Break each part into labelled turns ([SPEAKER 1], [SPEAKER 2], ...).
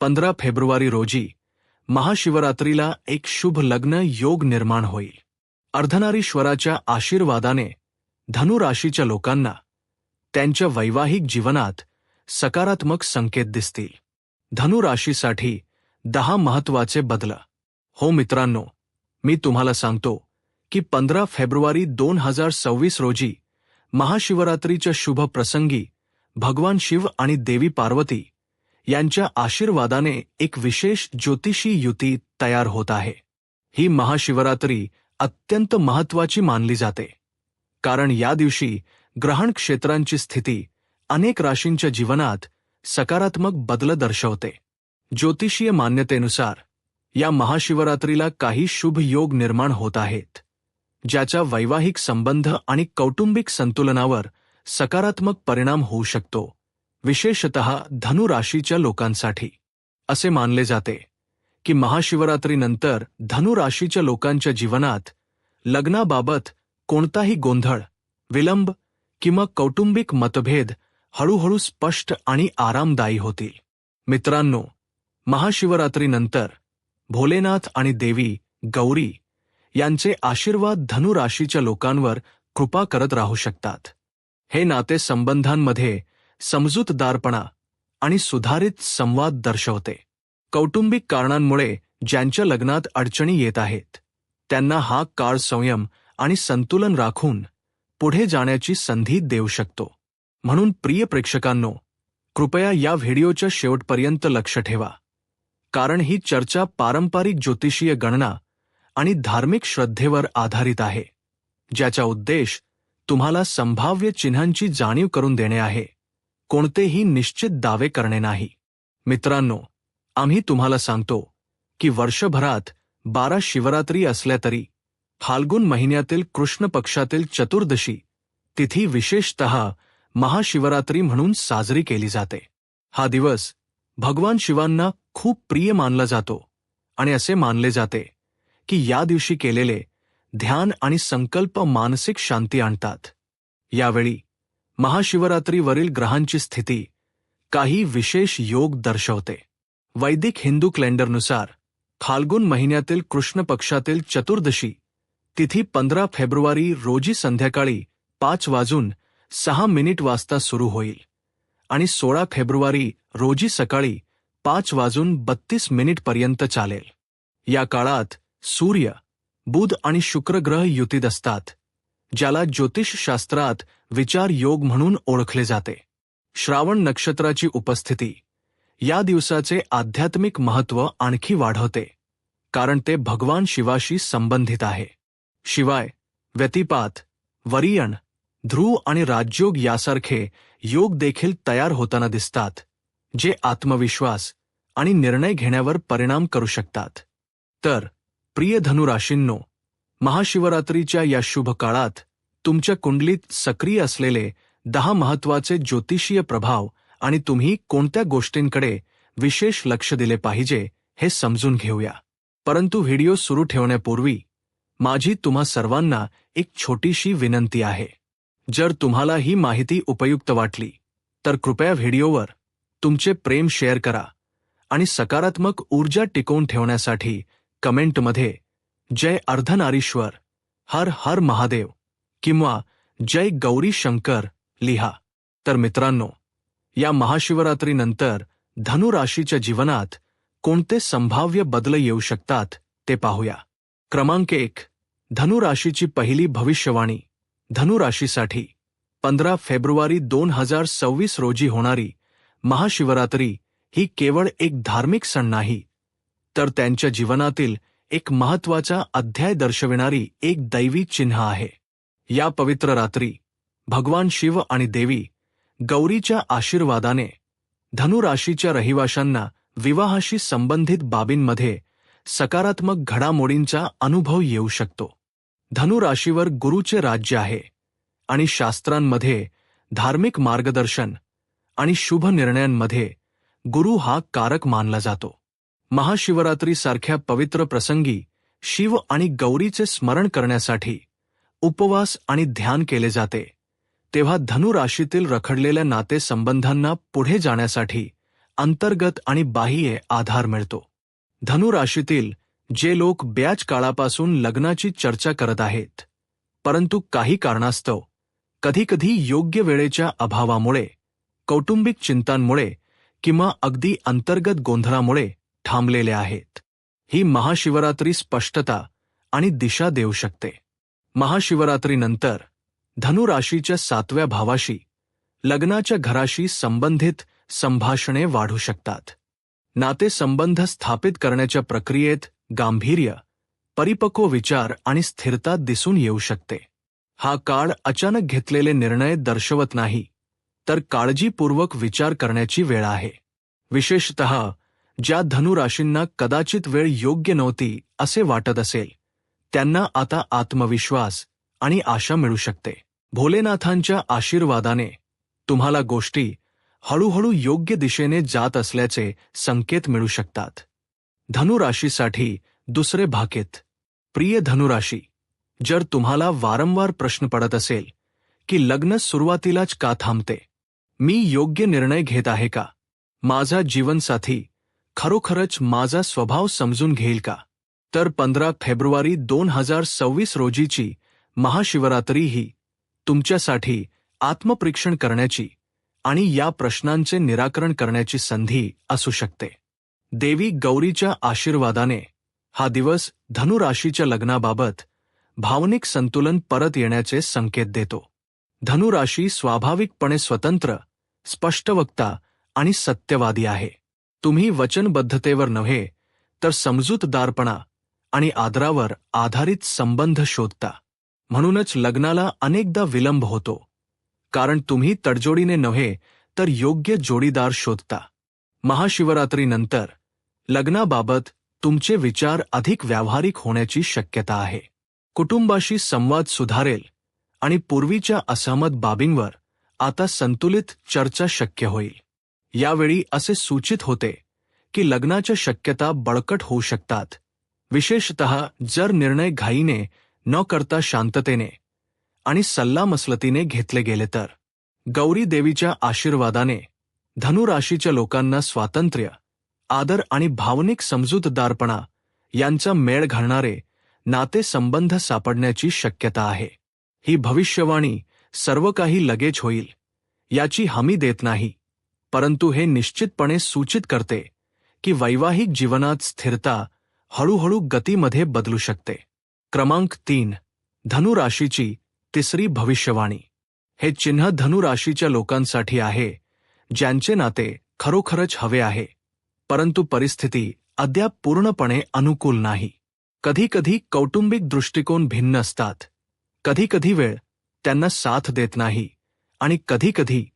[SPEAKER 1] पंधरा फेब्रुवारी रोजी महाशिवरात्रीला एक शुभ लग्न योग निर्माण होईल. अर्धनारीश्वराच्या आशीर्वादाने धनु राशीच्या लोकांना त्यांच्या वैवाहिक जीवनात सकारात्मक संकेत दिसतील. धनु राशीसाठी दहा महत्त्वाचे बदल. हो मित्रांनो मी तुम्हाला सांगतो की पंधरा फेब्रुवारी दोन हजार सव्वीस रोजी महाशिवरात्रीच्या शुभ प्रसंगी भगवान शिव आणि देवी पार्वती यांच्या आशीर्वादाने एक विशेष ज्योतिषी युती तयार होत आहे. ही महाशिवरात्री अत्यंत महत्वाची मानली जाते. कारण या दिवशी ग्रहण क्षेत्रांची स्थिती अनेक राशींच्या जीवनात सकारात्मक बदल दर्शवते. ज्योतिषीय मान्यतेनुसार या महाशिवरात्रीला काही शुभ योग निर्माण होत आहेत. ज्याचा वैवाहिक संबंध आणि कौटुंबिक संतुलनावर सकारात्मक परिणाम होऊ शकतो. विशेषत धनु राशीच्या लोकांसाठी. असे मानले जाते की महाशिवरात्रीनंतर धनुराशीच्या लोकांच्या जीवनात लग्नाबाबत कोणताही गोंधळ विलंब किंवा कौटुंबिक मतभेद हळूहळू स्पष्ट आणि आरामदायी होतील. मित्रांनो महाशिवरात्रीनंतर भोलेनाथ आणि देवी गौरी यांचे आशीर्वाद धनु राशीच्या लोकांवर कृपा करत राहू शकतात. हे नाते संबंधांमध्ये समजूतदारपणा आणि सुधारित संवाद दर्शवते. कौटुंबिक कारणांमुळे ज्यांच्या लग्नात अडचणी येत आहेत त्यांना हा काळ संयम आणि संतुलन राखून पुढे जाण्याची संधी देऊ शकतो. म्हणून प्रिय प्रेक्षकांनो कृपया या व्हिडिओच्या शेवटपर्यंत लक्ष ठेवा कारण ही चर्चा पारंपरिक ज्योतिषीय गणना आणि धार्मिक श्रद्धेवर आधारित आहे ज्याचा उद्देश तुम्हाला संभाव्य चिन्हांची जाणीव करून देणे आहे. कोणतेही निश्चित दावे करणे नाही. मित्रांनो आम्ही तुम्हाला सांगतो की वर्षभरात बारा शिवरात्री असल्या तरी फाल्गुन महिन्यातील कृष्ण पक्षातील चतुर्दशी तिथी विशेषत महाशिवरात्री म्हणून साजरी केली जाते. हा दिवस भगवान शिवांना खूप प्रिय मानला जातो आणि असे मानले जाते की या दिवशी केलेले ध्यान आणि संकल्प मानसिक शांती आणतात. यावेळी महाशिवरात्रीवरील ग्रहांची स्थिती. काही विशेष योग दर्शवते. वैदिक हिंदू कॅलेंडरनुसार फाल्गुन महिन्यातील कृष्ण पक्षातील चतुर्दशी तिथी पंधरा फेब्रुवारी रोजी संध्याकाळी पाच वाजून सहा मिनिट वाजता सुरू होईल. आणि सोळा फेब्रुवारी रोजी सकाळी पाच वाजून बत्तीस मिनिटपर्यंत चालेल. या काळात सूर्य बुध आणि शुक्र ग्रह युतीत असतात. ज्याला ज्योतिषशास्त्रात विचार योग म्हणून ओळखले जाते. श्रावण नक्षत्राची उपस्थिती. या दिवसाचे आध्यात्मिक महत्त्व आणखी वाढवते. कारण ते भगवान शिवाशी संबंधित आहे. शिवाय व्यतिपात वरियण ध्रुव आणि राजयोग यासारखे योग देखील तयार होताना दिसतात जे आत्मविश्वास आणि निर्णय घेण्यावर परिणाम करू शकतात. तर प्रिय धनुराशींनो महाशिवरात्रीच्या या शुभ काळात तुमच्या कुंडलीत सक्रिय असलेले दहा महत्त्वाचे ज्योतिषीय प्रभाव आणि तुम्ही कोणत्या गोष्टींकडे विशेष लक्ष दिले पाहिजे हे समजून घेऊया. परंतु व्हिडिओ सुरू ठेवण्यापूर्वी माझी तुम्हा सर्वांना एक छोटीशी विनंती आहे. जर तुम्हाला ही माहिती उपयुक्त वाटली तर कृपया व्हिडिओवर तुमचे प्रेम शेअर करा आणि सकारात्मक ऊर्जा टिकवून ठेवण्यासाठी कमेंटमध्ये जय अर्धनारीश्वर हर हर महादेव किंवा जय गौरी शंकर लिहा. तर मित्रांनो या महाशिवरात्रीनंतर धनुराशीच्या जीवनात कोणते संभाव्य बदल येऊ शकतात ते पाहूया. क्रमांक एक धनुराशीची पहिली भविष्यवाणी. धनुराशीसाठी पंधरा फेब्रुवारी दोन हजार सव्वीस रोजी होणारी महाशिवरात्री ही केवळ एक धार्मिक सण नाही तर त्यांच्या जीवनातील एक महत्त्वाचा अध्याय दर्शविणारी एक दैवी चिन्ह आहे. या पवित्र रात्री भगवान शिव आणि देवी गौरीच्या आशीर्वादाने धनुराशीच्या रहिवाशांना विवाहाशी संबंधित बाबींमध्ये सकारात्मक घडामोडींचा अनुभव येऊ शकतो. धनुराशीवर गुरुचे राज्य आहे आणि शास्त्रांमध्ये धार्मिक मार्गदर्शन आणि शुभ निर्णयांमध्ये गुरु हा कारक मानला जातो. महाशिवरात्रीसारख्या पवित्र प्रसंगी शिव आणि गौरीचे स्मरण करण्यासाठी उपवास आणि ध्यान केले जाते. तेव्हा धनु राशीतील रखडलेल्या नातेसंबंधांना पुढे जाण्यासाठी अंतर्गत आणि बाह्य आधार मिळतो. धनु राशीतील जे लोक ब्याच काळापासून लग्नाची चर्चा करत आहेत परंतु काही कारणास्तव कधीकधी योग्य वेळेच्या अभावामुळे कौटुंबिक चिंतांमुळे किंवा अगदी अंतर्गत गोंधळामुळे थांबलेले आहेत. ही महाशिवरात्री स्पष्टता आणि दिशा देऊ शकते. महाशिवरात्रीनंतर धनुराशीच्या सातव्या भावाशी लग्नाच्या घराशी संबंधित संभाषणे वाढू शकतात. नातेसंबंध स्थापित करण्याच्या प्रक्रियेत गांभीर्य परिपक्व विचार आणि स्थिरता दिसून येऊ शकते. हा काळ अचानक घेतलेले निर्णय दर्शवत नाही तर काळजीपूर्वक विचार करण्याची वेळ आहे. विशेषत ज्या धनुराशींना कदाचित वेळ योग्य नव्हती असे वाटत असेल त्यांना आता आत्मविश्वास आणि आशा मिळू शकते. भोलेनाथांच्या आशीर्वादाने तुम्हाला गोष्टी हळूहळू योग्य दिशेने जात असल्याचे संकेत मिळू शकतात. धनुराशीसाठी दुसरे भाकीत प्रिय धनुराशी जर तुम्हाला वारंवार प्रश्न पडत असेल की लग्न सुरुवातीलाच का थांबते मी योग्य निर्णय घेत आहे का? माझा जीवनसाथी खरोखरच माझा स्वभाव समजून घेईल का? तर पंधरा फेब्रुवारी दोन हजार सव्वीस रोजीची महाशिवरात्री ही तुमच्यासाठी आत्मपरीक्षण करण्याची आणि या प्रश्नांचे निराकरण करण्याची संधी असू शकते. देवी गौरीच्या आशीर्वादाने हा दिवस धनुराशीच्या लग्नाबाबत भावनिक संतुलन परत येण्याचे संकेत देतो. धनुराशी स्वाभाविकपणे स्वतंत्र स्पष्टवक्ता आणि सत्यवादी आहे. तुम्ही वचनबद्धतेवर नव्हे तर समजूतदारपणा आणि आदरावर आधारित संबंध शोधता. म्हणूनच लग्नाला अनेकदा विलंब होतो. कारण तुम्ही तडजोडीने नव्हे तर योग्य जोडीदार शोधता. महाशिवरात्रीनंतर लग्नाबाबत तुमचे विचार अधिक व्यावहारिक होण्याची शक्यता आहे. कुटुंबाशी संवाद सुधारेल आणि पूर्वीच्या असहमत बाबींवर आता संतुलित चर्चा शक्य होईल. यावेळी असे सूचित होते की लग्नाच्या शक्यता बळकट होऊ शकतात. विशेषत जर निर्णय घाईने न करता शांततेने आणि सल्लामसलतीने घेतले गेले तर. गौरी देवीच्या आशीर्वादाने धनुराशीच्या लोकांना स्वातंत्र्य आदर आणि भावनिक समजूतदारपणा यांचा मेळ घालणारे नातेसंबंध सापडण्याची शक्यता आहे. ही भविष्यवाणी सर्व काही लगेच होईल याची हमी देत नाही. परंतु हे निश्चितपणे सूचित करते की वैवाहिक जीवनात स्थिरता हळूहळू गतीमध्ये बदलू शकते. क्रमांक तीन, धनुराशीची तिसरी भविष्यवाणी. हे चिन्ह धनुराशीच्या लोकांसाठी आहे, ज्यांचे नाते खरोखरच हवे आहे, परंतु परिस्थिती अद्याप पूर्णपणे अनुकूल नाही. कधीकधी कौटुंबिक दृष्टिकोन भिन्न असतात. कधीकधी वेळ त्यांना साथ देत नाही आणि कधीकधी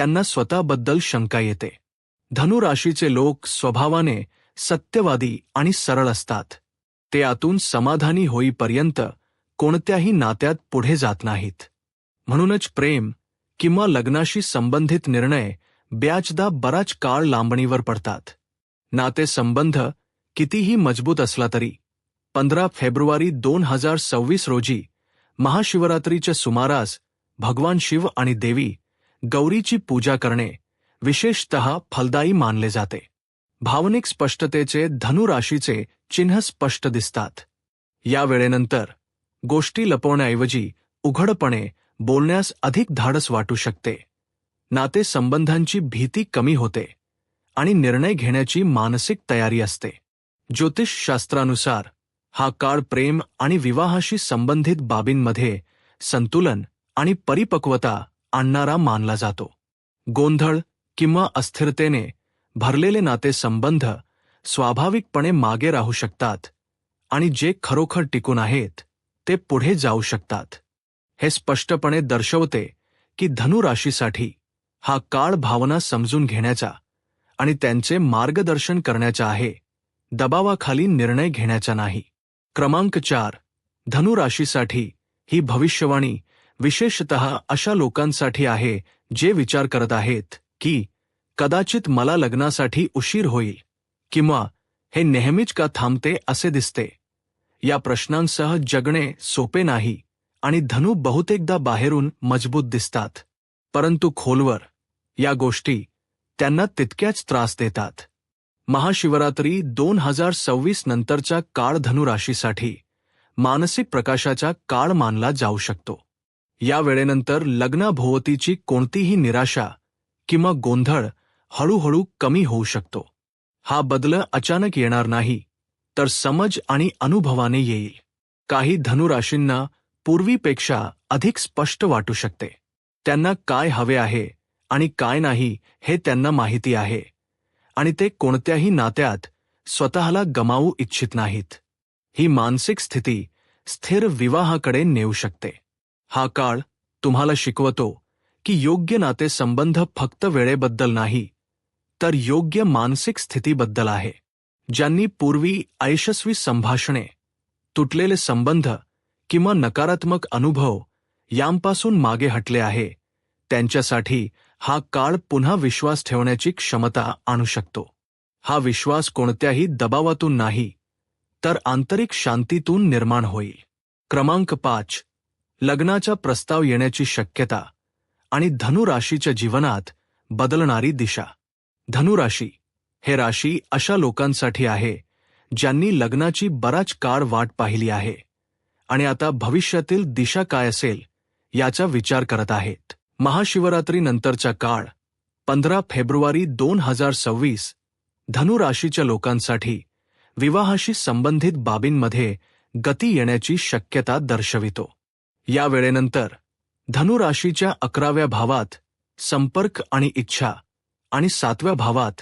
[SPEAKER 1] त्यांना स्वतःबद्दल शंका येते. धनुराशीचे लोक स्वभावाने सत्यवादी आणि सरळ असतात. ते आतून समाधानी होईपर्यंत कोणत्याही नात्यात पुढे जात नाहीत. म्हणूनच प्रेम किंवा लग्नाशी संबंधित निर्णय ब्याचदा बराच काळ लांबणीवर पडतात. नातेसंबंध कितीही मजबूत असला तरी पंधरा फेब्रुवारी दोन हजार सव्वीस रोजी महाशिवरात्रीच्या सुमारास भगवान शिव आणि देवी गौरीची पूजा करणे विशेषत फलदायी मानले जाते. भावनिक स्पष्टतेचे धनुराशीचे चिन्ह स्पष्ट दिसतात. या वेळेनंतर गोष्टी लपवण्याऐवजी उघडपणे बोलण्यास अधिक धाडस वाटू शकते. नाते संबंधांची भीती कमी होते आणि निर्णय घेण्याची मानसिक तयारी असते. ज्योतिषशास्त्रानुसार हा काळ प्रेम आणि विवाहाशी संबंधित बाबींमध्ये संतुलन आणि परिपक्वता आणणारा मानला जातो. गोंधळ किंवा अस्थिरतेने भरलेले नातेसंबंध स्वाभाविकपणे मागे राहू शकतात आणि जे खरोखर टिकून आहेत ते पुढे जाऊ शकतात. हे स्पष्टपणे दर्शवते की धनुराशीसाठी हा काळ भावना समजून घेण्याचा आणि त्यांचे मार्गदर्शन करण्याचा आहे दबावाखाली निर्णय घेण्याचा नाही. क्रमांक चार. धनुराशीसाठी ही भविष्यवाणी विशेषत अशा लोकांसाठी आहे जे विचार करत आहेत की कदाचित मला लग्नासाठी उशीर होईल किंवा हे नेहमीच का थांबते असे दिसते. या प्रश्नांसह जगणे सोपे नाही आणि धनु बहुतेकदा बाहेरून मजबूत दिसतात. परंतु खोलवर या गोष्टी त्यांना तितक्याच त्रास देतात. महाशिवरात्री दोन हजार सव्वीस नंतरचा काळ धनुराशीसाठी मानसिक प्रकाशाचा काळ मानला जाऊ शकतो. या वेळेनंतर लग्नाभोवतीची कोणतीही निराशा किंवा गोंधळ हळूहळू कमी होऊ शकतो. हा बदल अचानक येणार नाही तर समज आणि अनुभवाने येईल. काही धनुराशींना पूर्वीपेक्षा अधिक स्पष्ट वाटू शकते. त्यांना काय हवे आहे आणि काय नाही हे त्यांना माहिती आहे आणि ते कोणत्याही नात्यात स्वतःला गमावू इच्छित नाहीत. ही मानसिक स्थिती स्थिर विवाहाकडे नेऊ शकते. हा काळ तुम्हाला शिकवतो की योग्य नातेसंबंध फक्त वेळेबद्दल नाही तर योग्य मानसिक स्थितीबद्दल आहे ज्यांनी पूर्वी अयशस्वी संभाषणे तुटलेले संबंध किंवा नकारात्मक अनुभव यांपासून मागे हटले आहे त्यांच्यासाठी हा काळ पुन्हा विश्वास ठेवण्याची क्षमता आणू शकतो. हा विश्वास कोणत्याही दबावातून नाही तर आंतरिक शांतीतून निर्माण होईल. क्रमांक पाच लग्नाचा प्रस्ताव येण्याची शक्यता आणि धनुराशीच्या जीवनात बदलणारी दिशा. धनुराशी हे राशी अशा लोकांसाठी आहे ज्यांनी लग्नाची बराच काळ वाट पाहिली आहे आणि आता भविष्यातील दिशा काय असेल याचा विचार करत आहेत. महाशिवरात्रीनंतरचा काळ पंधरा फेब्रुवारी दोन हजार सव्वीस धनुराशीच्या लोकांसाठी विवाहाशी संबंधित बाबींमध्ये गती येण्याची शक्यता दर्शवितो. या वेळेनंतर धनुराशीच्या अकराव्या भावात संपर्क आणि इच्छा आणि सातव्या भावात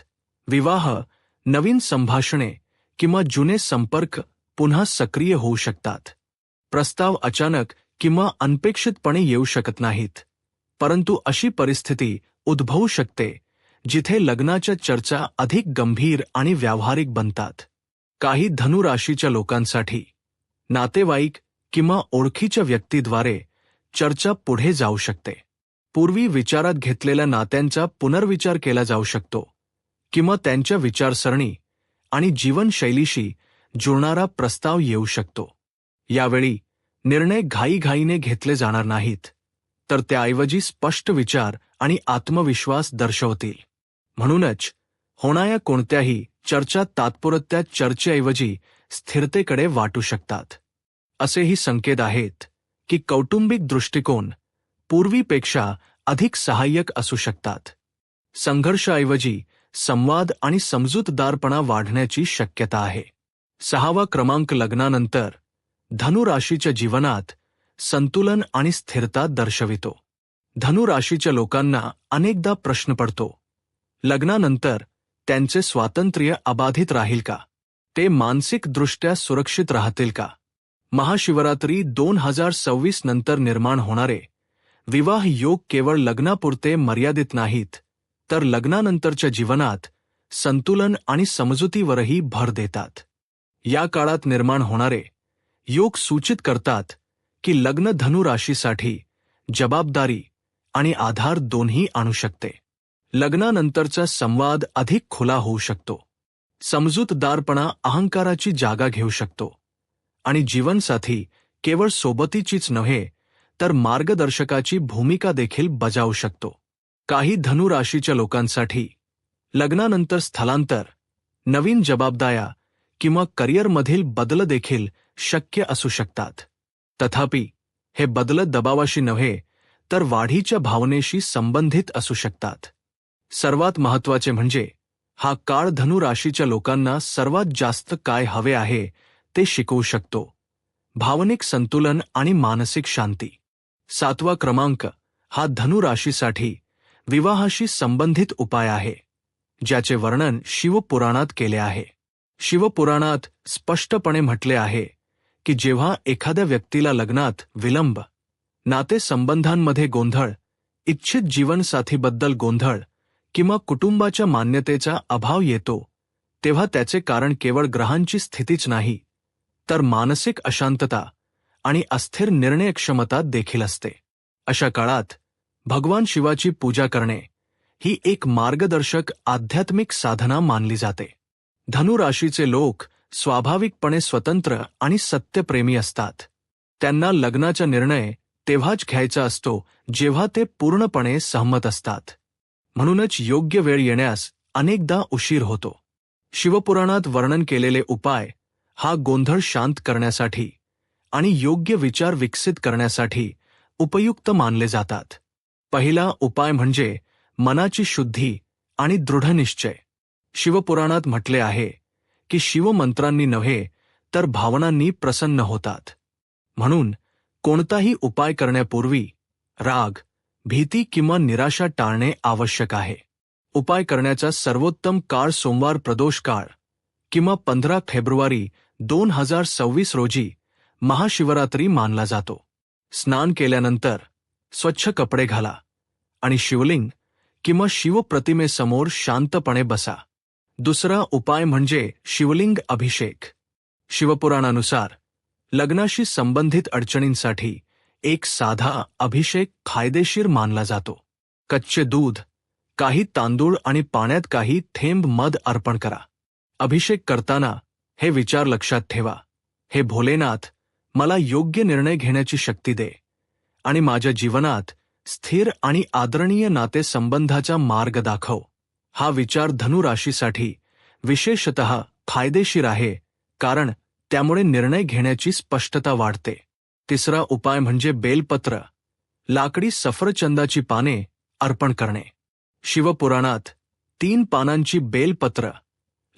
[SPEAKER 1] विवाह नवीन संभाषणे किंवा जुने संपर्क पुन्हा सक्रिय होऊ शकतात. प्रस्ताव अचानक किंवा अनपेक्षितपणे येऊ शकत नाहीत. परंतु अशी परिस्थिती उद्भवू शकते जिथे लग्नाच्या चर्चा अधिक गंभीर आणि व्यावहारिक बनतात. काही धनुराशीच्या लोकांसाठी नातेवाईक किंवा ओळखीच्या व्यक्तीद्वारे चर्चा पुढे जाऊ शकते. पूर्वी विचारात घेतलेल्या नात्यांचा पुनर्विचार केला जाऊ शकतो किंवा त्यांच्या विचारसरणी आणि जीवनशैलीशी जुळणारा प्रस्ताव येऊ शकतो. यावेळी निर्णय घाईघाईने घेतले जाणार नाहीत तर त्याऐवजी स्पष्ट विचार आणि आत्मविश्वास दर्शवतील. म्हणूनच होणाऱ्या कोणत्याही चर्चा तात्पुरत्या चर्चेऐवजी स्थिरतेकडे वाटू शकतात. असेही संकेत आहेत की कौटुंबिक दृष्टिकोन पूर्वीपेक्षा अधिक सहाय्यक असू शकतात. संघर्षाऐवजी संवाद आणि समजूतदारपणा वाढण्याची शक्यता आहे. सहावा क्रमांक लग्नानंतर धनुराशीच्या जीवनात संतुलन आणि स्थिरता दर्शवितो. धनुराशीच्या लोकांना अनेकदा प्रश्न पडतो लग्नानंतर त्यांचे स्वातंत्र्य अबाधित राहील का? ते मानसिकदृष्ट्या सुरक्षित राहतील का? महाशिवरात्री दोन हजार सव्वीस नंतर निर्माण होणारे. विवाह योग केवळ लग्नापुरते मर्यादित नाहीत तर लग्नानंतरच्या जीवनात संतुलन आणि समजुतीवरही भर देतात. या काळात निर्माण होणारे योग सूचित करतात की लग्न धनुराशीसाठी जबाबदारी आणि आधार दोन्ही आणू शकते. लग्नानंतरचा संवाद अधिक खुला होऊ शकतो. समजूतदारपणा अहंकाराची जागा घेऊ शकतो. आणि जीवनसाथी केवळ सोबतीचीच नव्हे तर मार्गदर्शकाची भूमिका देखील बजावू शकतो. काही धनुराशीच्या लोकांसाठी लग्नानंतर स्थलांतर नवीन जबाबदाऱ्या किंवा करिअरमधील बदल देखील शक्य असू शकतात. तथापि हे बदल दबावाशी नव्हे तर वाढीच्या भावनेशी संबंधित असू शकतात. सर्वात महत्त्वाचे म्हणजे हा काळ धनुराशीच्या लोकांना सर्वात जास्त काय हवे आहे ते शिकवू शकतो. भावनिक संतुलन आणि मानसिक शांती. सातवा क्रमांक हा धनुराशीसाठी विवाहाशी संबंधित उपाय आहे ज्याचे वर्णन शिवपुराणात केले आहे. शिवपुराणात स्पष्टपणे म्हटले आहे की जेव्हा एखाद्या व्यक्तीला लग्नात विलंब नातेसंबंधांमध्ये गोंधळ इच्छित जीवनसाथीबद्दल गोंधळ किंवा कुटुंबाच्या मान्यतेचा अभाव येतो तेव्हा त्याचे कारण केवळ ग्रहांची स्थितीच नाही तर मानसिक अशांतता आणि अस्थिर निर्णयक्षमता देखील असते. अशा काळात भगवान शिवाची पूजा करणे ही एक मार्गदर्शक आध्यात्मिक साधना मानली जाते. धनुराशीचे लोक स्वाभाविकपणे स्वतंत्र आणि सत्यप्रेमी असतात. त्यांना लग्नाचा निर्णय तेव्हाच घ्यायचा असतो जेव्हा ते पूर्णपणे सहमत असतात. म्हणूनच योग्य वेळ येण्यास अनेकदा उशीर होतो. शिवपुराणात वर्णन केलेले उपाय हा गोंधळ शांत करण्यासाठी आणि योग्य विचार विकसित करण्यासाठी उपयुक्त मानले जातात. पहिला उपाय म्हणजे मनाची शुद्धी आणि दृढनिश्चय शिवपुराणात म्हटले आहे की शिवमंत्रांनी नव्हे तर भावनांनी प्रसन्न होतात. म्हणून कोणताही उपाय करण्यापूर्वी राग भीती किंवा निराशा टाळणे आवश्यक आहे. उपाय करण्याचा सर्वोत्तम काळ सोमवार प्रदोष काळ किंवा पंधरा फेब्रुवारी दोन हज़ार सव्वीस रोजी महाशिवरात्री मानला जातो. स्नान केल्यानंतर स्वच्छ कपडे घाला आणि शिवलिंग किंवा शिवप्रतिमेसमोर शांतपणे बसा. दुसरा उपाय म्हणजे शिवलिंग अभिषेक. शिवपुराणानुसार, लग्नाशी संबंधित अडचणींसाठी एक साधा अभिषेक फायदेशीर मानला जातो. कच्चे दूध, काही तांदूळ आणि पाण्यात काही थेंब मध अर्पण करा. अभिषेक करताना हे विचार लक्षात ठेवा. हे भोलेनाथ, मला योग्य निर्णय घेण्याची शक्ती दे आणि माझ्या जीवनात स्थिर आणि आदरणीय नातेसंबंधाचा मार्ग दाखव. हा विचार धनुराशीसाठी विशेषत फायदेशीर आहे, कारण त्यामुळे निर्णय घेण्याची स्पष्टता वाढते. तिसरा उपाय म्हणजे बेलपत्र, लाकडी सफरचंदाची पाने अर्पण करणे. शिवपुराणात तीन पानांची बेलपत्र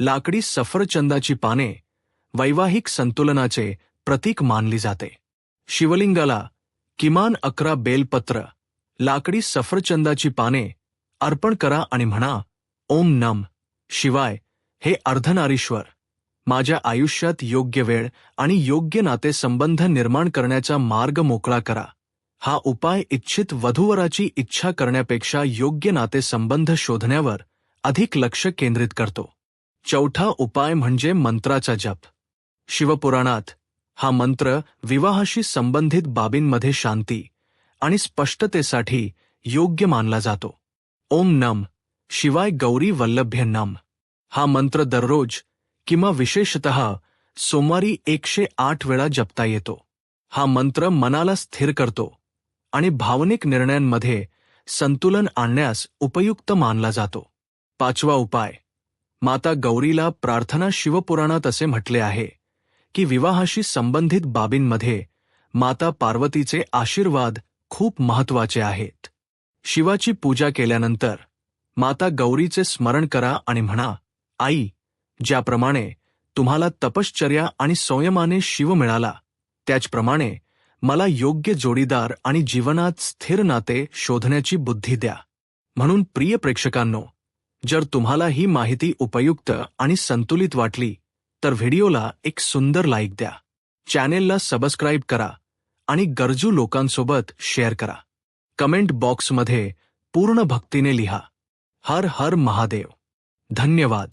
[SPEAKER 1] लाकडी सफरचंदाची पाने वैवाहिक संतुलनाचे प्रतीक मानली जाते. शिवलिंगाला किमान अकरा बेलपत्र लाकडी सफरचंदाची पाने अर्पण करा आणि म्हणा ओम नम शिवाय हे अर्धनारीश्वर माझ्या आयुष्यात योग्य वेळ आणि योग्य नातेसंबंध निर्माण करण्याचा मार्ग मोकळा करा. हा उपाय इच्छित वधूवराची इच्छा करण्यापेक्षा योग्य नातेसंबंध शोधण्यावर अधिक लक्ष केंद्रित करतो. चौथा उपाय म्हणजे मंत्राचा जप. शिवपुराणात हा मंत्र विवाहाशी संबंधित बाबींमध्ये शांती आणि स्पष्टतेसाठी योग्य मानला जातो. ओम नम शिवाय गौरी वल्लभ्य नम. हा मंत्र दररोज किंवा विशेषत सोमवारी एकशे आठ वेळा जपता येतो. हा मंत्र मनाला स्थिर करतो आणि भावनिक निर्णयांमध्ये संतुलन आणण्यास उपयुक्त मानला जातो. पाचवा उपाय माता गौरीला प्रार्थना शिवपुराणात असे म्हटले आहे की विवाहाशी संबंधित बाबींमध्ये माता पार्वतीचे आशीर्वाद खूप महत्त्वाचे आहेत. शिवाची पूजा केल्यानंतर माता गौरीचे स्मरण करा आणि म्हणा आई ज्याप्रमाणे तुम्हाला तपश्चर्या आणि संयमाने शिव मिळाला त्याचप्रमाणे मला योग्य जोडीदार आणि जीवनात स्थिर नाते शोधण्याची बुद्धी द्या. म्हणून प्रिय प्रेक्षकांनो जर तुम्हाला ही माहिती उपयुक्त आणि संतुलित वाटली तर व्हिडिओला एक सुंदर लाईक द्या. चॅनेलला सबस्क्राईब करा आणि गरजू लोकांसोबत शेअर करा. कमेंट बॉक्समध्ये पूर्ण भक्तीने लिहा. हर हर महादेव. धन्यवाद.